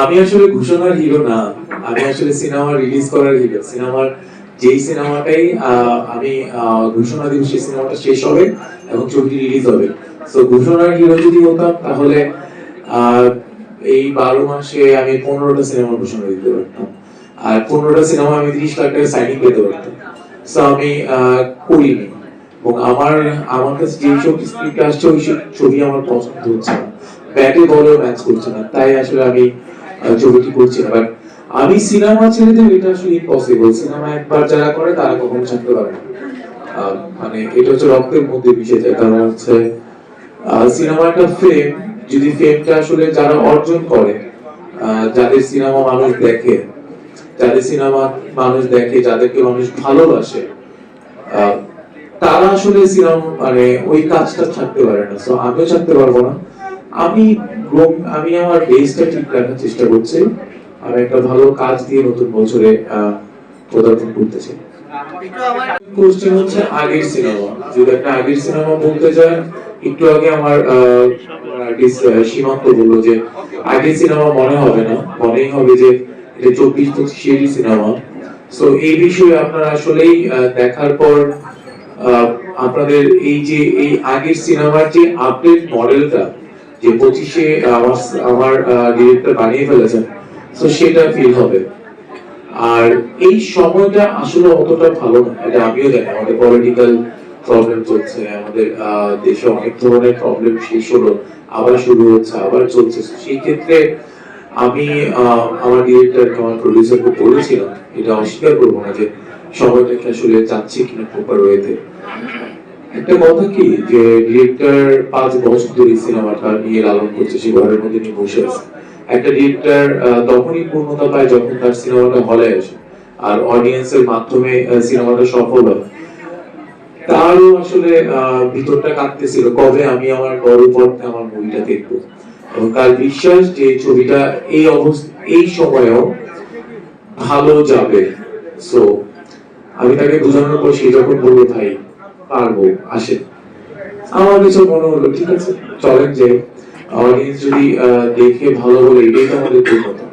আমি আসলে ঘোষণার হিরো না। আমি আসলে সিনেমা রিলিজ করার হিরো। সিনেমার, যেই সিনেমাটাই আমি ঘোষণা দিব, সেই সিনেমাটা শেষ হবে এবং ছবিটি রিলিজ হবে। তো ঘোষণার হিরো যদি হতাম, তাহলে এই বারো মাসে আমি পনেরোটা সিনেমার ঘোষণা দিতে পারতাম। আর পনেরোটা সিনেমা আমি তিরিশ লাখ টাকা সাইনিং পেতে পারতাম। তো আমি করিনি। এবং আমার আমার কাছে যে ছবি স্ক্রিপ্ট আসছে, ওই ছবি আমার পছন্দ হচ্ছে না। ব্যাটে বলেও ম্যাচ করছে না। তাই আসলে আমি ছবিটি করছি না। বাট আমি সিনেমা ছেড়ে এটা আসলে ইম্পসিবল সিনেমা একবার যারা করে, তারা কখনো ছাড়তে পারে মানে এটা হচ্ছে রক্তের মধ্যে মিশে যায়। কারণ হচ্ছে সিনেমা একটা ফেম যদি ফেমটা আসলে যারা অর্জন করে যাদের সিনেমা মানুষ দেখে, যাদের সিনেমা মানুষ দেখে, যাদেরকে মানুষ ভালোবাসে আসলে মানে ওই কাজটা ছাড়তে পারে না সো আমিও ছাড়তে পারব না। আমি আমি আমার বেসটা ঠিক রাখার চেষ্টা করছি একটা ভালো কাজ দিয়ে নতুন বছরে করতেছি। একটু কোশ্চেন হচ্ছে আগের সিনেমা যদি একটা আগের সিনেমা বলতে চায় একটু আগে আমার সীমান্ত বলল যে, আগের সিনেমা মনে হবে না, মনেই হবে যে, এটা চব্বিশ পঁচিশেরই সিনেমা সো এই বিষয়ে আপনারা আসলেই দেখার পর আপনাদের এই যে, এই আগের সিনেমার যে আপডেট মডেলটা যে পঁচিশে আমার আমার ডিরেক্টর বানিয়ে ফেলেছেন, তো সেটা ফিল হবে। আর এই সময়টা আসলে অতটা ভালো না। এটা আমিও জানি, আমাদের পলিটিক্যাল প্রবলেম চলছে, আমাদের দেশে অনেক ধরনের প্রবলেম শেষ হলো, আবার শুরু হচ্ছে, আবার চলছে। সেই ক্ষেত্রে আমি আমার ডিরেক্টরকে আমার প্রডিউসারকে বলেছিলাম, এটা অস্বীকার করব না যে আসলে কিনা প্রপার ওয়েতে একটা কথা কি, যে ডিরেক্টর পাঁচ বছর ধরে সিনেমাটা নিয়ে লালন করছে, সে ঘরের মধ্যে নিয়ে বসে আছে। একটা ডিরেক্টর তখনই পূর্ণতা পায় যখন তার সিনেমাটা হলে আসে, আর অডিয়েন্সের মাধ্যমে সিনেমাটা সফল হয়। তারও আসলে ভিতরটা কাঁদতেছিল, কবে আমি আমার পর্দে আমার মুভিটা দেখব। এবং তার বিশ্বাস যে ছবিটা এই অবস্থা, এই সময়েও ভালো যাবে। সো আমি তাকে বোঝানোর পর সে যখন বলল, ভাই, পারব, আসে। আমার কিছু মনে হলো, ঠিক আছে, চলেন যে অডিয়েন্স যদি দেখে ভালো বলে, এটাই তো আমাদের পূর্ণতা